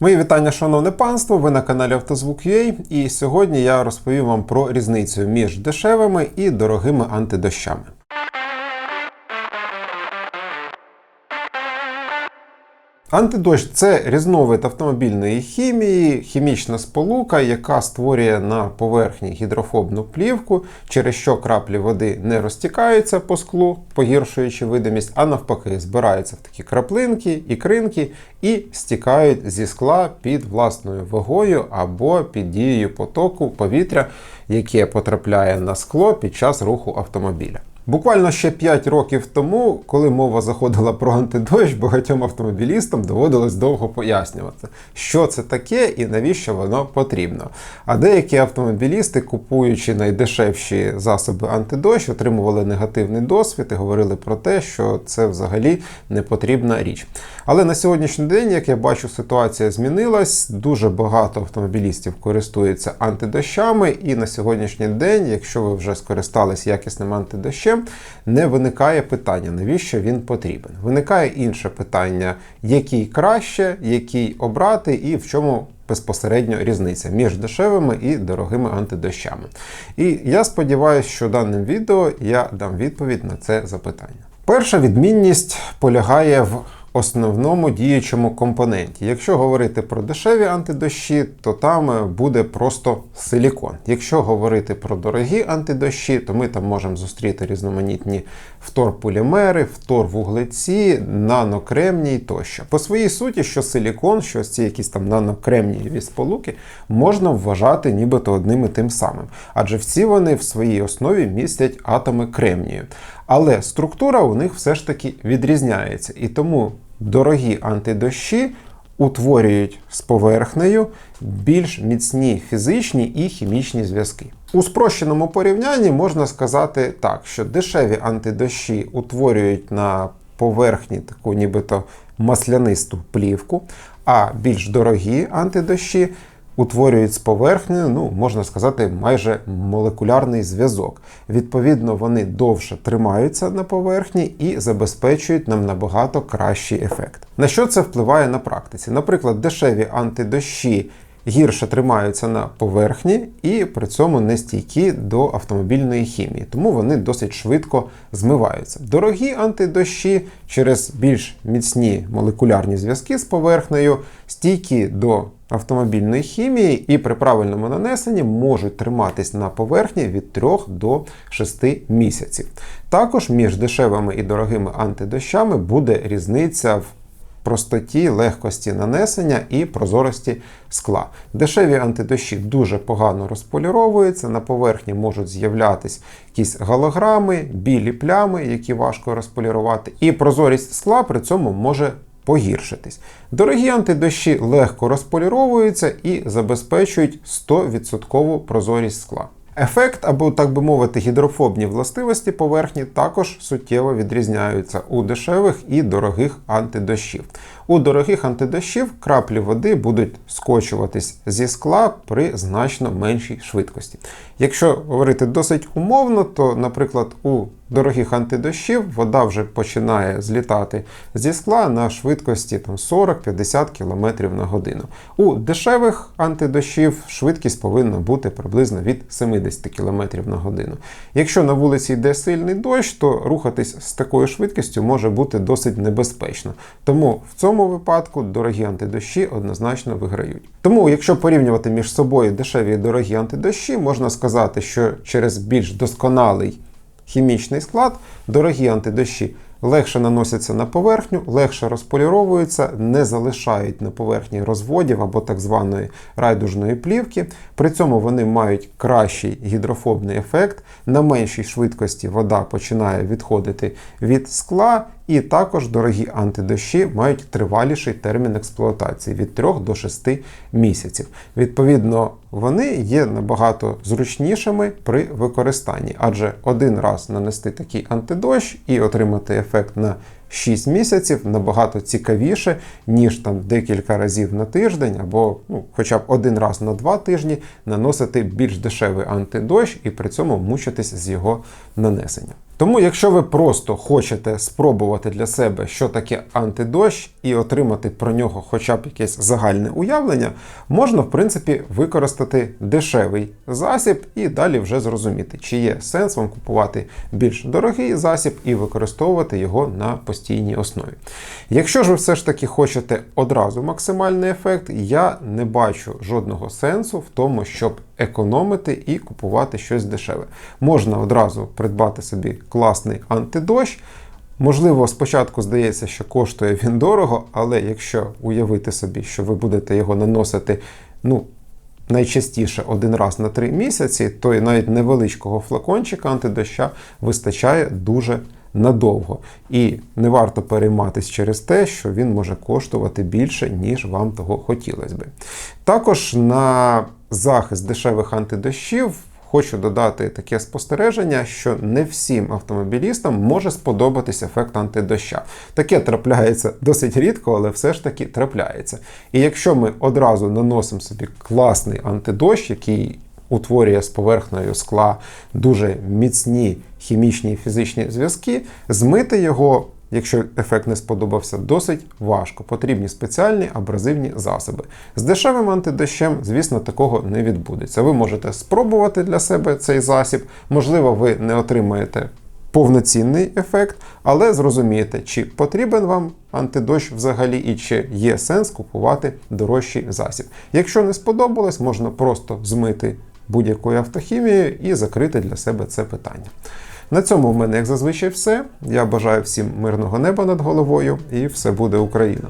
Мої вітання, шановне панство. Ви на каналі Автозвук.ua і сьогодні я розповім вам про різницю між дешевими і дорогими антидощами. Антидощ це різновид автомобільної хімії, хімічна сполука, яка створює на поверхні гідрофобну плівку, через що краплі води не розтікаються по склу, погіршуючи видимість, а навпаки, збираються в такі краплинки, ікринки і стікають зі скла під власною вагою або під дією потоку повітря, яке потрапляє на скло під час руху автомобіля. Буквально ще 5 років тому, коли мова заходила про антидощ, багатьом автомобілістам доводилось довго пояснювати, що це таке і навіщо воно потрібно. А деякі автомобілісти, купуючи найдешевші засоби антидощ, отримували негативний досвід і говорили про те, що це взагалі не потрібна річ. Але на сьогоднішній день, як я бачу, ситуація змінилась. Дуже багато автомобілістів користуються антидощами, і на сьогоднішній день, якщо ви вже скористались якісним антидощем, не виникає питання, навіщо він потрібен. Виникає інше питання, який краще, який обрати і в чому. Безпосередньо різниця між дешевими і дорогими антидощами. І я сподіваюся, що даним відео я дам відповідь на це запитання. Перша відмінність полягає в основному діючому компоненті. Якщо говорити про дешеві антидощі, то там буде просто силікон. Якщо говорити про дорогі антидощі, то ми там можемо зустріти різноманітні вторполімери, вторвуглеці, нанокремній тощо. По своїй суті, що силікон, що ці якісь там нанокремнієві сполуки, можна вважати нібито одним і тим самим. Адже всі вони в своїй основі містять атоми кремнію. Але структура у них все ж таки відрізняється. І тому дорогі антидощі утворюють з поверхнею більш міцні фізичні і хімічні зв'язки. У спрощеному порівнянні можна сказати так, що дешеві антидощі утворюють на поверхні таку нібито маслянисту плівку, а більш дорогі антидощі утворюють з поверхнею, ну, можна сказати, майже молекулярний зв'язок. Відповідно, вони довше тримаються на поверхні і забезпечують нам набагато кращий ефект. На що це впливає на практиці? Наприклад, дешеві антидощі. Гірше тримаються на поверхні і при цьому не стійкі до автомобільної хімії, тому вони досить швидко змиваються. Дорогі антидощі через більш міцні молекулярні зв'язки з поверхнею, стійкі до автомобільної хімії і при правильному нанесенні можуть триматись на поверхні від 3 до 6 місяців. Також між дешевими і дорогими антидощами буде різниця в простоті, легкості нанесення і прозорості скла. Дешеві антидощі дуже погано розполіровуються, на поверхні можуть з'являтися якісь голограми, білі плями, які важко розполірувати, і прозорість скла при цьому може погіршитись. Дорогі антидощі легко розполіровуються і забезпечують 100% прозорість скла. Ефект, або, так би мовити, гідрофобні властивості поверхні також суттєво відрізняються у дешевих і дорогих антидощів. У дорогих антидощів краплі води будуть скочуватись зі скла при значно меншій швидкості. Якщо говорити досить умовно, то, наприклад, у дорогих антидощів вода вже починає злітати зі скла на швидкості 40-50 км на годину. У дешевих антидощів швидкість повинна бути приблизно від 70 км на годину. Якщо на вулиці йде сильний дощ, то рухатись з такою швидкістю може бути досить небезпечно. Тому в цьому випадку дорогі антидощі однозначно виграють. Тому, якщо порівнювати між собою дешеві і дорогі антидощі, можна сказати, що через більш досконалий хімічний склад, дорогі антидощі легше наносяться на поверхню, легше розполіровуються, не залишають на поверхні розводів або так званої райдужної плівки. При цьому вони мають кращий гідрофобний ефект, на меншій швидкості вода починає відходити від скла. І також дорогі антидощі мають триваліший термін експлуатації від 3 до 6 місяців. Відповідно, вони є набагато зручнішими при використанні, адже один раз нанести такий антидощ і отримати ефект на 6 місяців набагато цікавіше, ніж там декілька разів на тиждень, або ну, хоча б один раз на два тижні наносити більш дешевий антидощ і при цьому мучитись з його нанесенням. Тому, якщо ви просто хочете спробувати для себе, що таке антидощ, і отримати про нього хоча б якесь загальне уявлення, можна в принципі використати дешевий засіб і далі вже зрозуміти, чи є сенс вам купувати більш дорогий засіб і використовувати його на постійній основі. Якщо ж ви все ж таки хочете одразу максимальний ефект, я не бачу жодного сенсу в тому, щоб економити і купувати щось дешеве. Можна одразу придбати собі класний антидощ. Можливо, спочатку здається, що коштує він дорого, але якщо уявити собі, що ви будете його наносити, ну, найчастіше один раз на три місяці, то і навіть невеличкого флакончика антидоща вистачає дуже надовго. І не варто перейматися через те, що він може коштувати більше, ніж вам того хотілося би. Також на захист дешевих антидощів. Хочу додати таке спостереження, що не всім автомобілістам може сподобатись ефект антидоща. Таке трапляється досить рідко, але все ж таки трапляється. І якщо ми одразу наносимо собі класний антидощ, який утворює з поверхнею скла дуже міцні хімічні і фізичні зв'язки, змити його. Якщо ефект не сподобався, досить важко. Потрібні спеціальні абразивні засоби. З дешевим антидощем, звісно, такого не відбудеться. Ви можете спробувати для себе цей засіб, можливо, ви не отримаєте повноцінний ефект, але зрозумієте, чи потрібен вам антидощ взагалі і чи є сенс купувати дорожчий засіб. Якщо не сподобалось, можна просто змити будь-якою автохімією і закрити для себе це питання. На цьому в мене, як зазвичай, все. Я бажаю всім мирного неба над головою і все буде Україна!